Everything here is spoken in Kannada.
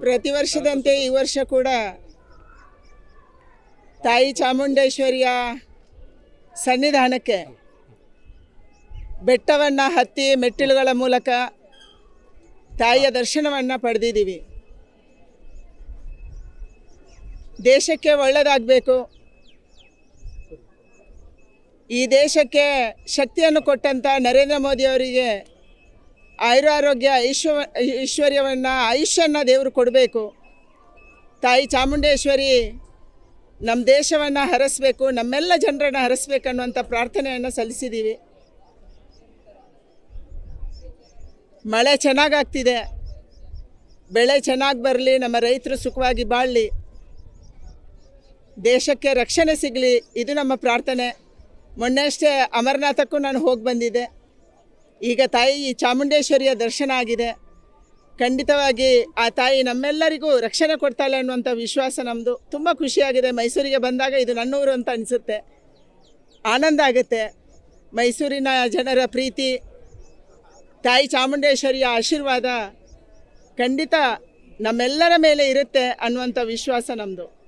ಪ್ರತಿ ವರ್ಷದಂತೆ ಈ ವರ್ಷ ಕೂಡ ತಾಯಿ ಚಾಮುಂಡೇಶ್ವರಿಯ ಸನ್ನಿಧಾನಕ್ಕೆ ಬೆಟ್ಟವನ್ನು ಹತ್ತಿ ಮೆಟ್ಟಿಲುಗಳ ಮೂಲಕ ತಾಯಿಯ ದರ್ಶನವನ್ನು ಪಡೆದಿದ್ದೀವಿ. ದೇಶಕ್ಕೆ ಒಳ್ಳೆಯದಾಗಬೇಕು ಈ ದೇಶಕ್ಕೆ ಶಕ್ತಿಯನ್ನು ಕೊಟ್ಟಂಥ ನರೇಂದ್ರ ಮೋದಿಯವರಿಗೆ ಆಯುರಾರೋಗ್ಯ ಐಶ್ವ, ಐಶ್ವರ್ಯವನ್ನು ಆಯುಷ್ಯನ ದೇವರು ಕೊಡಬೇಕು. ತಾಯಿ ಚಾಮುಂಡೇಶ್ವರಿ ನಮ್ಮ ದೇಶವನ್ನು ಹರಸಬೇಕು, ನಮ್ಮೆಲ್ಲ ಜನರನ್ನು ಹರಸಬೇಕು ಅನ್ನುವಂಥ ಪ್ರಾರ್ಥನೆಯನ್ನು ಸಲ್ಲಿಸಿದ್ದೀವಿ ಮಳೆ ಚೆನ್ನಾಗಾಗ್ತಿದೆ. ಬೆಳೆ ಚೆನ್ನಾಗಿ ಬರಲಿ, ನಮ್ಮ ರೈತರು ಸುಖವಾಗಿ ಬಾಳಲಿ. ದೇಶಕ್ಕೆ ರಕ್ಷಣೆ ಸಿಗಲಿ, ಇದು ನಮ್ಮ ಪ್ರಾರ್ಥನೆ. ಮೊನ್ನೆ ಅಷ್ಟೇ ಅಮರನಾಥಕ್ಕೂ ನಾನು ಹೋಗಿ ಬಂದಿದ್ದೆ. ಈಗ ತಾಯಿ ಚಾಮುಂಡೇಶ್ವರಿಯ ದರ್ಶನ ಆಗಿದೆ. ಖಂಡಿತವಾಗಿ ಆ ತಾಯಿ ನಮ್ಮೆಲ್ಲರಿಗೂ ರಕ್ಷಣೆ ಕೊಡ್ತಾಳೆ ಅನ್ನುವಂಥ ವಿಶ್ವಾಸ ನಮ್ಮದು ತುಂಬ ಖುಷಿಯಾಗಿದೆ. ಮೈಸೂರಿಗೆ ಬಂದಾಗ ಇದು ನನ್ನೂರು ಅಂತ ಅನಿಸುತ್ತೆ. ಆನಂದ ಆಗುತ್ತೆ. ಮೈಸೂರಿನ ಜನರ ಪ್ರೀತಿ, ತಾಯಿ ಚಾಮುಂಡೇಶ್ವರಿಯ ಆಶೀರ್ವಾದ ಖಂಡಿತ ನಮ್ಮೆಲ್ಲರ ಮೇಲೆ ಇರುತ್ತೆ ಅನ್ನುವಂಥ ವಿಶ್ವಾಸ ನಮ್ಮದು